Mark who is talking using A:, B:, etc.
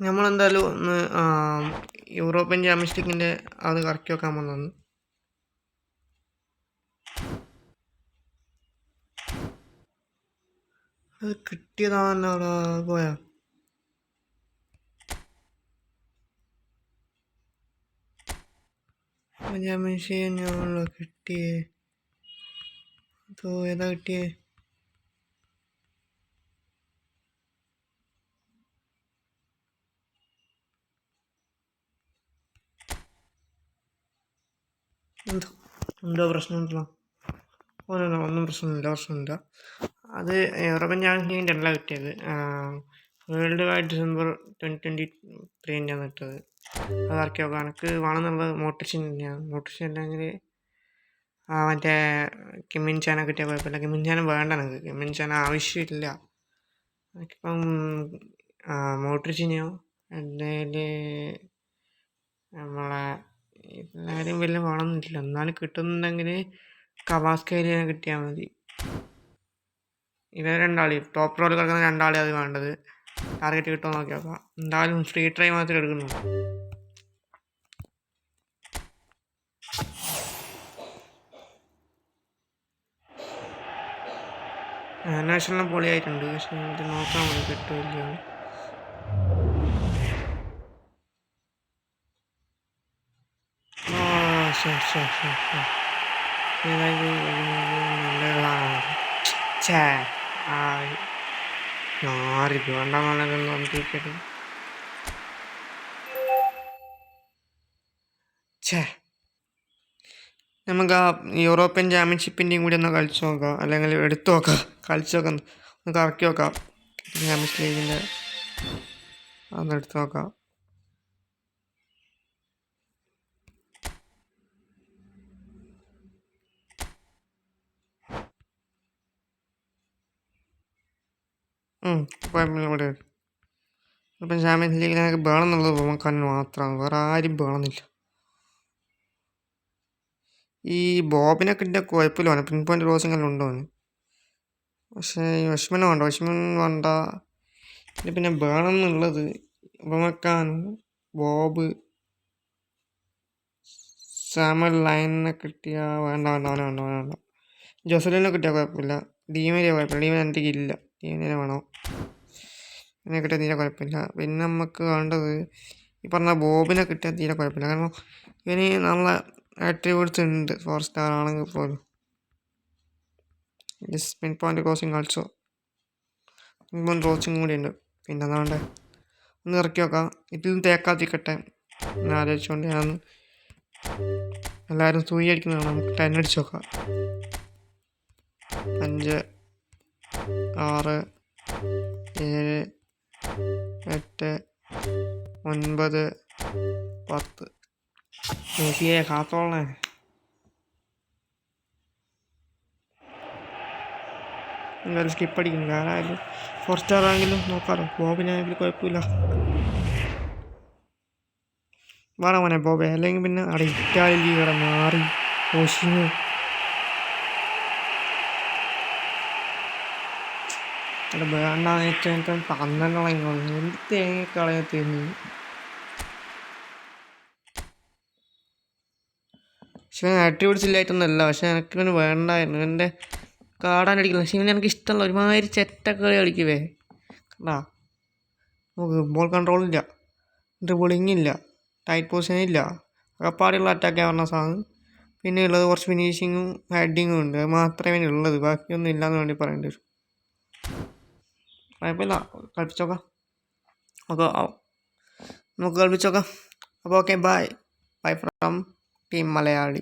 A: നമ്മളെന്തായാലും ഒന്ന് European champions ലീഗിന്റെ അത് കറക്കി വെക്കാൻ വന്നു അത് കിട്ടിയതാണല്ലോ അവിടെ പോയാ. ചാമ്പ്യൻഷിപ്പ് കിട്ടിയേ. അതോ ഏതാ കിട്ടിയേ? എന്തോ എന്തോ പ്രശ്നമുണ്ടല്ലോ. ഓനോ ഒന്നും പ്രശ്നമില്ല പ്രശ്നമില്ല. അത് യൂറോപ്യൻ ചാമ്പ്യൻഷിപ്പിന്റെ അല്ല കിട്ടിയത്. World wide December twenty twenty ത്രീന്റെയാണ് കിട്ടത് അത് ഇറക്കി നോക്കാം എനിക്ക് വേണമെന്നുള്ളത് മോട്ടിഷൻ തന്നെയാണ്. മോട്ടിഷൻ അല്ലെങ്കിൽ മറ്റേ കിമ്മിൻ ചാന കിട്ടിയ കുഴപ്പമില്ല. കിമ്മിൻ ചാന വേണ്ട എനിക്ക്. കിമ്മിൻ ചാന ആവശ്യമില്ല. എനിക്കിപ്പം മോട്രിച്ചിനെയോ അല്ലെങ്കിൽ നമ്മളെ എല്ലാവരും വലിയ വേണമെന്നില്ല എന്നാലും കിട്ടുന്നുണ്ടെങ്കിൽ കവാസ്കേലിനെ കിട്ടിയാൽ മതി. ഇവർ രണ്ടാളി ടോപ്പ് റോൾ കിടക്കുന്ന രണ്ടാളി അത് വേണ്ടത്. ടാർഗറ്റ് കിട്ടുമോ നോക്കി നോക്കാം. എന്തായാലും ഫ്രീ ട്രൈ മാത്രമേ എടുക്കുന്നു നാഷണൽ പൊളിയായിട്ടുണ്ട്. പക്ഷേ നോക്കാൻ വേണ്ടി കിട്ടുമില്ല ഛേ. നമുക്ക് ആ യൂറോപ്യൻ ചാമ്പ്യൻഷിപ്പിന്റെയും കൂടി ഒന്ന് കളിച്ച് നോക്കാം. അല്ലെങ്കിൽ എടുത്തു നോക്കാം. കളിച്ച് നോക്കാം. ഒന്ന് കറക്കി നോക്കാം. ചാമ്പ്യൻസ് ലീഗിന്റെ ഒന്ന് എടുത്തു നോക്കാം. കുഴപ്പമില്ല ഇവിടെ. ഇപ്പം ചാമ്പ്യൻസ് ലീഗിൽ ബേണം വേണമെന്നുള്ളത് നോക്കാൻ മാത്രമാണ് വേറെ ആരും വേണമെന്നില്ല. ഈ ബോബിനെ കിട്ടിയ കുഴപ്പമില്ല. പിൻ പോയിന്റ് ക്രോസിംഗ് എല്ലാം ഉണ്ടോ പക്ഷേ ഈ വിഷമന വേണ്ട. വിഷമൻ വേണ്ട. പിന്നെ പിന്നെ വേണമെന്നുള്ളത് ഉപമക്കാൻ ബോബ് സാമൽ ലൈനിനെ കിട്ടിയ വേണ്ട വേണ്ട വേണ്ട വേണ്ട വേണ്ട. ജോസലിനെ കിട്ടിയാൽ കുഴപ്പമില്ല. ഡീമിനെ കുഴപ്പമില്ല. ഡീമിനെ എന്റെ ഇല്ല. ഡീമിനെ വേണോ? ഇതിനെ കിട്ടിയാൽ തീരെ കുഴപ്പമില്ല. പിന്നെ നമുക്ക് വേണ്ടത് ഈ പറഞ്ഞ ബോബിനെ കിട്ടിയാൽ തീരെ കുഴപ്പമില്ല. കാരണം ഇവന് നല്ല ആട്രിബ്യൂട്ട്സ് ഉണ്ട്. ഫോർ സ്റ്റാർ ആണെങ്കിൽ പോലും. സ്പിൻ പോയിന്റ് ക്രോസിങ് ആൾസോ ഇപ്പം ക്രോസിങ് കൂടി ഉണ്ട്. പിന്നെ എന്താണ്ട് ഒന്ന് ഇറക്കി നോക്കാം ഇതിൽ തേക്കാത്തിക്കട്ടെ എന്ന് ആലോചിച്ചുകൊണ്ട് ഞാൻ എല്ലാവരും സൂയി അടിക്കുന്നതാണ് നമുക്ക് ടെൻ അടിച്ച് നോക്കാം അഞ്ച് ആറ് ഏഴ് എട്ട് ഒൻപത് പത്ത്. നോക്കിയേ കാത്തോളേ എന്തായാലും സ്കിപ്പ് അടിക്കുന്നു ആരായാലും ഫോർ സ്റ്റാർ ആണെങ്കിലും നോക്കാമല്ലോ ബോബിനായാലും കുഴപ്പമില്ല. വേണം മോനെ ബോബെ. അല്ലെങ്കിൽ പിന്നെ ഇറ്റാലി ലീഗ് മാറി. ഓഷിന് അവിടെ വേണ്ടാന്ന് വെച്ചാൽ എനിക്ക് കളയുന്നു എന്ത് തേങ്ങ കളയത്തിരുന്നു പക്ഷെ ആട്രിബ്യൂട്ട്സ് ഇല്ലായിട്ടൊന്നുമല്ല പക്ഷെ എനിക്ക് ഇവന് വേണ്ടായിരുന്നു. എന്റെ കാടാൻ അടിക്കില്ല. പക്ഷെ ഇവന് എനിക്ക് ഇഷ്ടമല്ല. ഒരുമാതിരി ചെറ്റക്കളി കളിക്കുവേ. കണ്ടാ? നമുക്ക് ബോൾ കൺട്രോൾ ഇല്ല. ഡ്രിബിളിങ് ഇല്ല. ടൈറ്റ് പൊസിഷൻ ഇല്ല. അകപ്പാടിയുള്ള അറ്റാക്ക് പറഞ്ഞ സാധനം. പിന്നെ ഉള്ളത് കുറച്ച് ഫിനിഷിങ്ങും ഹെഡിങ്ങും ഉണ്ട്. അത് മാത്രമേ ഉള്ളത് ബാക്കിയൊന്നും ഇല്ലയെന്ന് വേണ്ടി പറയേണ്ടി വരും. കുഴപ്പമില്ല കളിപ്പിച്ചോക്കാം ഓക്കെ നമുക്ക് കളിപ്പിച്ചോക്കാം അപ്പോൾ okay bye bye from team Malayali